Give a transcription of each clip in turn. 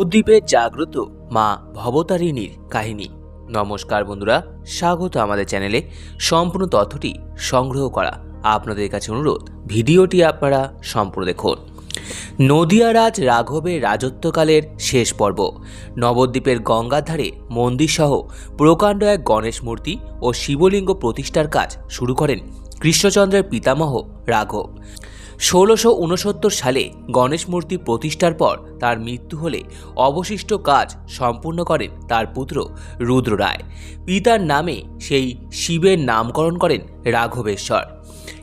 উদ্বীপে জাগ্রত মা ভবতারিণীর কাহিনী। নমস্কার বন্ধুরা, স্বাগত আমাদের চ্যানেলে। সম্পূর্ণ তথ্যটি সংগ্রহ করা আপনাদের কাছে অনুরোধ। ভিডিওটি আপনারা সম্পূর্ণ দেখুন। নদিয়া রাজ রাঘবের রাজত্বকালের শেষ পর্ব। নবদ্বীপের গঙ্গার ধারে মন্দিরসহ প্রকাণ্ড এক গণেশ মূর্তি ও শিবলিঙ্গ প্রতিষ্ঠার কাজ শুরু করেন কৃষ্ণচন্দ্রের পিতামহ রাঘব। ষোলোশো সালে গণেশ মূর্তি প্রতিষ্ঠার পর তার মৃত্যু হলে অবশিষ্ট কাজ সম্পূর্ণ করেন তার পুত্র রুদ্র রায়। পিতার নামে সেই শিবের নামকরণ করেন রাঘবেশ্বর।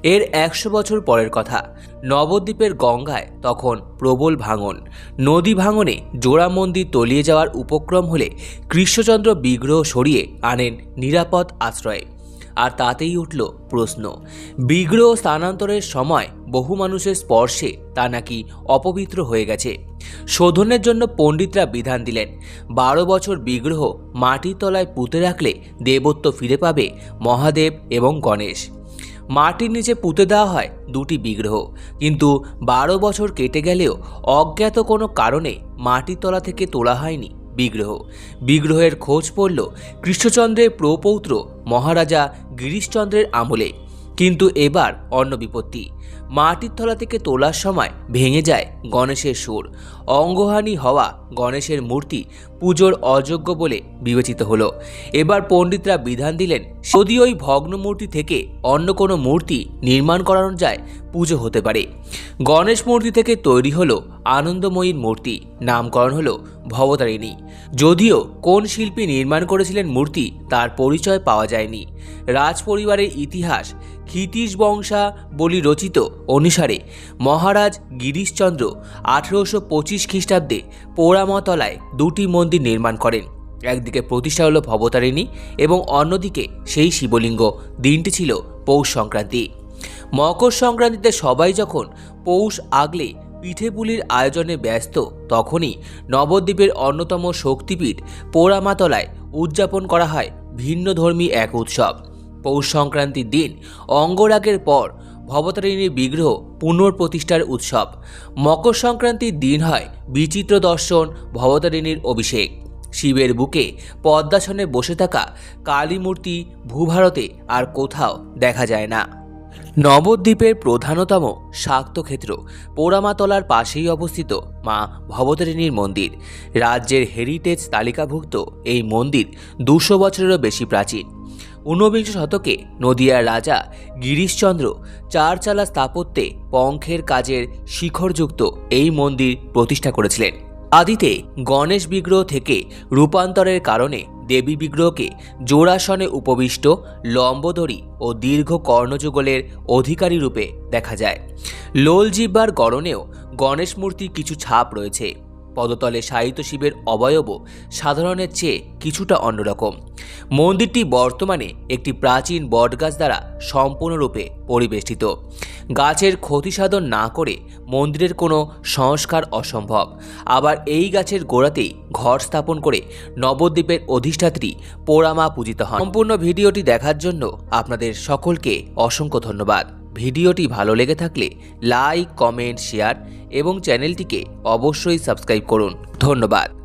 এর একশো বছর পরের কথা, নবদ্বীপের গঙ্গায় তখন প্রবল ভাঙন। নদী ভাঙনে জোড়া মন্দির তলিয়ে যাওয়ার উপক্রম হলে কৃষ্ণচন্দ্র বিগ্রহ সরিয়ে আনেন নিরাপদ আশ্রয়ে। আর তাতেই উঠল প্রশ্ন, বিগ্রহ স্থানান্তরের সময় বহু মানুষের স্পর্শে তা নাকি অপবিত্র হয়ে গেছে। শোধনের জন্য পণ্ডিতরা বিধান দিলেন, বারো বছর বিগ্রহ মাটির তলায় পুঁতে রাখলে দেবত্ব ফিরে পাবে মহাদেব এবং গণেশ। মাটির নিচে পুঁতে দেওয়া হয় দুটি বিগ্রহ, কিন্তু বারো বছর কেটে গেলেও অজ্ঞাত কোনো কারণে মাটির তলা থেকে তোলা হয়নি বিগ্রহ। বিগ্রহের খোঁজ পড়ল কৃষ্ণচন্দ্রের প্রপৌত্র মহারাজা গিরিশচন্দ্রের আমলে। কিন্তু এবার অন্য বিপত্তি। মাটির তলা থেকে তোলার সময় ভেঙে যায় গণেশের সুর। অঙ্গহানি হওয়া গণেশের মূর্তি পুজোর অযোগ্য বলে বিবেচিত হলো। এবার পণ্ডিতরা বিধান দিলেন, যদি ওই ভগ্ন মূর্তি থেকে অন্য কোনো মূর্তি নির্মাণ করানো যায় পুজো হতে পারে। গণেশ মূর্তি থেকে তৈরি হলো আনন্দময়ীর মূর্তি। নামকরণ হলো ভবতারিণী। যদিও কোন শিল্পী নির্মাণ করেছিলেন মূর্তি তার পরিচয় পাওয়া যায়নি। রাজ পরিবারের ইতিহাস ক্ষিতীশ বংশা বলি রচিত অনুসারে মহারাজ গিরিশচন্দ্র আঠেরোশো পঁচিশ খ্রিস্টাব্দে পোড়ামতলায় দুটি মন্দির নির্মাণ করেন। একদিকে প্রতিষ্ঠা হলো ভবতারিণী এবং অন্যদিকে সেই শিবলিঙ্গ। দিনটি ছিল পৌষ সংক্রান্তি। মকর সংক্রান্তিতে সবাই যখন পৌষ আগলে পিঠে পুলির আয়োজনে ব্যস্ত, তখনই নবদ্বীপের অন্যতম শক্তিপীঠ পোড়ামাতলায় উদযাপন করা হয় ভিন্নধর্মী এক উৎসব। পৌষ সংক্রান্তির দিন অঙ্গরাগের পর ভবতারিণীর বিগ্রহ পুনঃপ্রতিষ্ঠার উৎসব। মকর সংক্রান্তির দিন হয় বিচিত্র দর্শন, ভবতারিণীর অভিষেক। শিবের বুকে পদ্মাসনে বসে থাকা কালীমূর্তি, ভূভারতে আর কোথাও দেখা যায় না। নবদ্বীপের প্রধানতম শাক্তক্ষেত্র পোড়ামাতলার পাশেই অবস্থিত মা ভবতারিণীর মন্দির। রাজ্যের হেরিটেজ তালিকাভুক্ত এই মন্দির দুশো বছরেরও বেশি প্রাচীন। ঊনবিংশ শতকে নদিয়ার রাজা গিরিশচন্দ্র চারচালা স্থাপত্যে পঙ্খের কাজের শিখরযুক্ত এই মন্দির প্রতিষ্ঠা করেছিলেন। আদিতে গণেশ বিগ্রহ থেকে রূপান্তরের কারণে দেবী বিগ্রহকে জোড়াসনে উপবিষ্ট লম্বদরি ও দীর্ঘ কর্ণযুগলের অধিকারী রূপে দেখা যায়। লোল জিব্বার গড়নেও গণেশ মূর্তির কিছু ছাপ রয়েছে। পদতলে সাহিত্য শিবের অবয়ব সাধারণের চেয়ে কিছুটা অন্যরকম। মন্দিরটি বর্তমানে একটি প্রাচীন বটগাছ দ্বারা সম্পূর্ণরূপে পরিবেষ্টিত। গাছের ক্ষতি সাধন না করে মন্দিরের কোনো সংস্কার অসম্ভব। আবার এই গাছের গোড়াতেই ঘর স্থাপন করে নবদ্বীপের অধিষ্ঠাত্রী পোড়ামা পূজিত হন। সম্পূর্ণ ভিডিওটি দেখার জন্য আপনাদের সকলকে অসংখ্য ধন্যবাদ। ভিডিওটি ভালো লেগে থাকলে লাইক, কমেন্ট, শেয়ার এবং চ্যানেলটিকে অবশ্যই সাবস্ক্রাইব করুন। ধন্যবাদ।